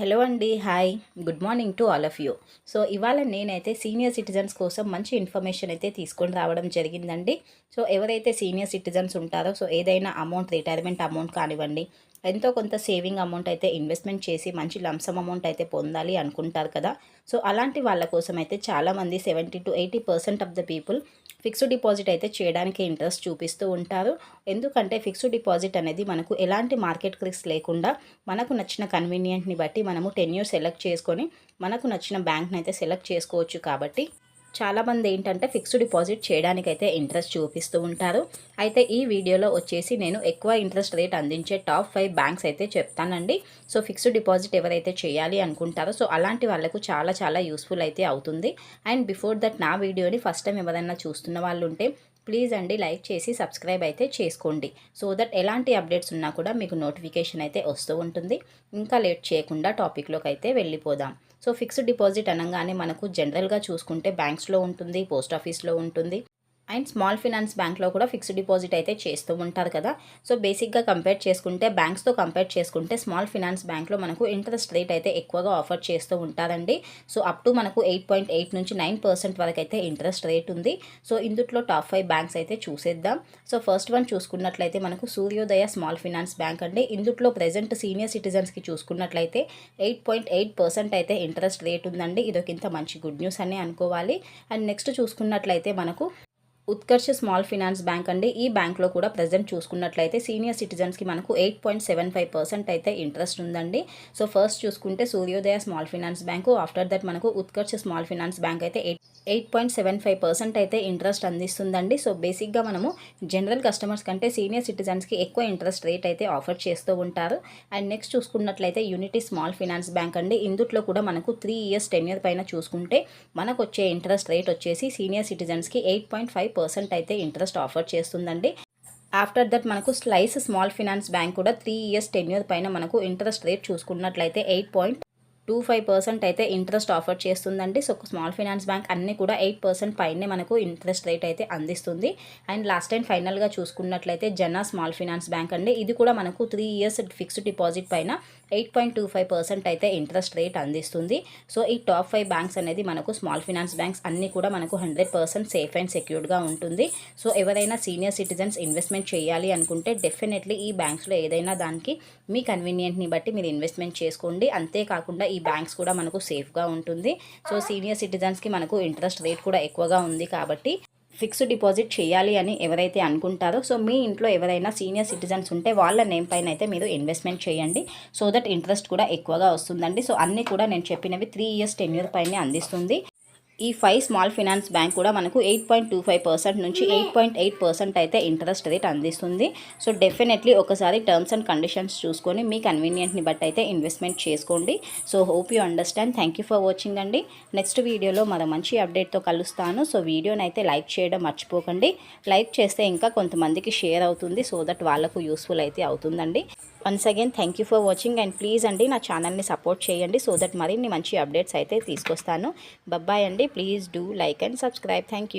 Hello అండి hi. Good morning to all of you. So ఇవాళ నేనైతే సీనియర్ సిటిజన్స్ కోసం మంచి ఇన్ఫర్మేషన్ అయితే తీసుకొని రావడం జరిగిందండి. సో ఎవరైతే సీనియర్ సిటిజన్స్ ఉంటారో సో ఏదైనా అమౌంట్ రిటైర్మెంట్ అమౌంట్ కానివ్వండి ఎంతో కొంత సేవింగ్ అమౌంట్ అయితే ఇన్వెస్ట్మెంట్ చేసి మంచి లంసమ్ అమౌంట్ అయితే పొందాలి అనుకుంటారు కదా. సో అలాంటి వాళ్ళ కోసం అయితే చాలామంది seventy to eighty percent of the people fixed deposit అయితే చేయడానికి ఇంట్రెస్ట్ చూపిస్తూ ఉంటారు. ఎందుకంటే ఫిక్స్డ్ డిపాజిట్ అనేది మనకు ఎలాంటి మార్కెట్ రిస్క్ లేకుండా మనకు నచ్చిన కన్వీనియంట్ని బట్టి మనము టెన్యూర్ సెలెక్ట్ చేసుకొని మనకు నచ్చిన బ్యాంక్ని అయితే సెలెక్ట్ చేసుకోవచ్చు కాబట్టి చాలామంది ఏంటంటే ఫిక్స్డ్ డిపాజిట్ చేయడానికైతే ఇంట్రెస్ట్ చూపిస్తూ ఉంటారు. అయితే ఈ వీడియోలో వచ్చేసి నేను ఎక్కువ ఇంట్రెస్ట్ రేట్ అందించే టాప్ ఫైవ్ బ్యాంక్స్ అయితే చెప్తానండి. సో ఫిక్స్డ్ డిపాజిట్ ఎవరైతే చేయాలి అనుకుంటారో సో అలాంటి వాళ్ళకు చాలా చాలా యూస్ఫుల్ అయితే అవుతుంది. అండ్ బిఫోర్ దట్ నా వీడియోని ఫస్ట్ టైం ఎవరైనా చూస్తున్న వాళ్ళు ఉంటే ప్లీజ్ అండి లైక్ చేసి సబ్స్క్రైబ్ అయితే చేసుకోండి. సో దట్ ఎలాంటి అప్డేట్స్ ఉన్నా కూడా మీకు నోటిఫికేషన్ అయితే వస్తూ ఉంటుంది. ఇంకా లేట్ చేయకుండా టాపిక్లోకి అయితే వెళ్ళిపోదాం. సో ఫిక్స్డ్ డిపాజిట్ అనగానే మనకు జనరల్గా చూసుకుంటే బ్యాంక్స్లో ఉంటుంది పోస్ట్ ఆఫీస్లో ఉంటుంది. అండ్ స్మాల్ ఫినాన్స్ బ్యాంక్లో కూడా ఫిక్స్డ్ డిపాజిట్ అయితే చేస్తూ ఉంటారు కదా. సో బేసిక్గా కంపేర్ చేసుకుంటే బ్యాంక్స్తో కంపేర్ చేసుకుంటే స్మాల్ ఫినాన్స్ బ్యాంక్లో మనకు ఇంట్రెస్ట్ రేట్ అయితే ఎక్కువగా ఆఫర్ చేస్తూ ఉంటారండి. సో అప్ టు మనకు ఎయిట్ పాయింట్ ఎయిట్ నుంచి నైన్ పర్సెంట్ వరకు అయితే ఇంట్రెస్ట్ రేట్ ఉంది. సో ఇందుట్లో టాప్ ఫైవ్ బ్యాంక్స్ అయితే చూసేద్దాం. సో ఫస్ట్ వన్ చూసుకున్నట్లయితే మనకు సూర్యోదయ స్మాల్ ఫినాన్స్ బ్యాంక్ అండి. ఇందుట్లో ప్రజెంట్ సీనియర్ సిటిజన్స్కి చూసుకున్నట్లయితే ఎయిట్ పాయింట్ ఎయిట్ పర్సెంట్ అయితే ఇంట్రెస్ట్ రేట్ ఉందండి. ఇదొకింత మంచి గుడ్ న్యూస్ అని అనుకోవాలి. అండ్ నెక్స్ట్ చూసుకున్నట్లయితే మనకు ఉత్కర్ష స్మాల్ ఫినాన్స్ బ్యాంక్ అండి. ఈ బ్యాంక్లో కూడా ప్రజెంట్ చూసుకున్నట్లయితే సీనియర్ సిటిజన్స్కి మనకు eight point seven five percent అయితే ఇంట్రెస్ట్ ఉందండి. సో ఫస్ట్ చూసుకుంటే Suryoday small finance bank after that మనకు ఉత్కర్ష స్మాల్ ఫినాన్స్ బ్యాంక్ అయితే eight eight point seven five percent అయితే ఇంట్రెస్ట్ అందిస్తుందండి. సో బేసిక్గా మనము జనరల్ కస్టమర్స్ కంటే సీనియర్ సిటిజన్స్కి ఎక్కువ ఇంట్రెస్ట్ రేట్ అయితే ఆఫర్ చేస్తూ ఉంటారు. అండ్ నెక్స్ట్ చూసుకున్నట్లయితే యూనిటీ స్మాల్ ఫినాన్స్ బ్యాంక్ అండి. ఇందుట్లో కూడా మనకు త్రీ ఇయర్స్ టెన్ ఇయర్ పైన చూసుకుంటే మనకు వచ్చే ఇంట్రెస్ట్ రేట్ వచ్చేసి సీనియర్ సిటిజన్స్కి ఎయిట్ పాయింట్ ఫైవ్ పర్సెంట్ అయితే ఇంట్రెస్ట్ ఆఫర్ చేస్తుందండి. ఆఫ్టర్ దట్ మనకు స్లైస్ స్మాల్ ఫినాన్స్ బ్యాంక్ కూడా త్రీ ఇయర్స్ టెన్యూర్ పైన మనకు ఇంట్రెస్ట్ రేట్ చూసుకున్నట్లయితే eight point two five percent అయితే ఇంట్రెస్ట్ ఆఫర్ చేస్తుందండి. సో స్మాల్ ఫైనాన్స్ బ్యాంక్ అన్నీ కూడా ఎయిట్ పర్సెంట్ పైనే మనకు ఇంట్రెస్ట్ రేట్ అయితే అందిస్తుంది. అండ్ లాస్ట్ టైం ఫైనల్గా చూసుకున్నట్లయితే జనా స్మాల్ ఫైనాన్స్ బ్యాంక్ అండి. ఇది కూడా మనకు త్రీ ఇయర్స్ ఫిక్స్డ్ డిపాజిట్ పైన eight point two five percent అయితే ఇంట్రెస్ట్ రేట్ అందిస్తుంది. సో ఈ టాప్ ఫైవ్ బ్యాంక్స్ అనేది మనకు స్మాల్ ఫైనాన్స్ బ్యాంక్స్ అన్నీ కూడా మనకు హండ్రెడ్ పర్సెంట్ సేఫ్ అండ్ సెక్యూర్డ్గా ఉంటుంది. సో ఎవరైనా సీనియర్ సిటిజన్స్ ఇన్వెస్ట్మెంట్ చేయాలి అనుకుంటే డెఫినెట్లీ ఈ బ్యాంక్స్లో ఏదైనా దానికి మీ కన్వీనియంట్ని బట్టి మీరు ఇన్వెస్ట్మెంట్ చేసుకోండి. అంతేకాకుండా ఈ బ్యాంక్స్ కూడా మనకు సేఫ్గా ఉంటుంది. సో సీనియర్ సిటిజన్స్కి మనకు ఇంట్రెస్ట్ రేట్ కూడా ఎక్కువగా ఉంది కాబట్టి ఫిక్స్డ్ డిపాజిట్ చేయాలి అని ఎవరైతే అనుకుంటారో సో మీ ఇంట్లో ఎవరైనా సీనియర్ సిటిజన్స్ ఉంటే వాళ్ళ నేమ్ పైన అయితే మీరు ఇన్వెస్ట్మెంట్ చేయండి. సో దట్ ఇంట్రెస్ట్ కూడా ఎక్కువగా వస్తుందండి. సో అన్నీ కూడా నేను చెప్పినవి త్రీ ఇయర్స్ టెన్యూర్ పైన పైనే అందిస్తుంది. ఈ ఫైవ్ స్మాల్ ఫినాన్స్ బ్యాంక్ కూడా మనకు eight point two five percent నుంచి ఎయిట్ పాయింట్ ఎయిట్ పర్సెంట్ అయితే ఇంట్రెస్ట్ రేట్ అందిస్తుంది. సో డెఫినెట్లీ ఒకసారి టర్మ్స్ అండ్ కండిషన్స్ చూసుకొని మీ కన్వీనియంట్ని బట్టి అయితే ఇన్వెస్ట్మెంట్ చేసుకోండి. So hope you understand thank you for watching అండి. నెక్స్ట్ వీడియోలో మరో మంచి అప్డేట్తో కలుస్తాను. సో వీడియోని అయితే లైక్ చేయడం మర్చిపోకండి. లైక్ చేస్తే ఇంకా కొంతమందికి షేర్ అవుతుంది. సో దట్ వాళ్ళకు యూస్ఫుల్ అయితే అవుతుందండి. Once again thank you for watching and please అండి నా ఛానల్ని సపోర్ట్ చేయండి సో దట్ మరిన్ని మంచి అప్డేట్స్ అయితే తీసుకొస్తాను. బబ్బాయ్ అండి. Please do like and subscribe thank you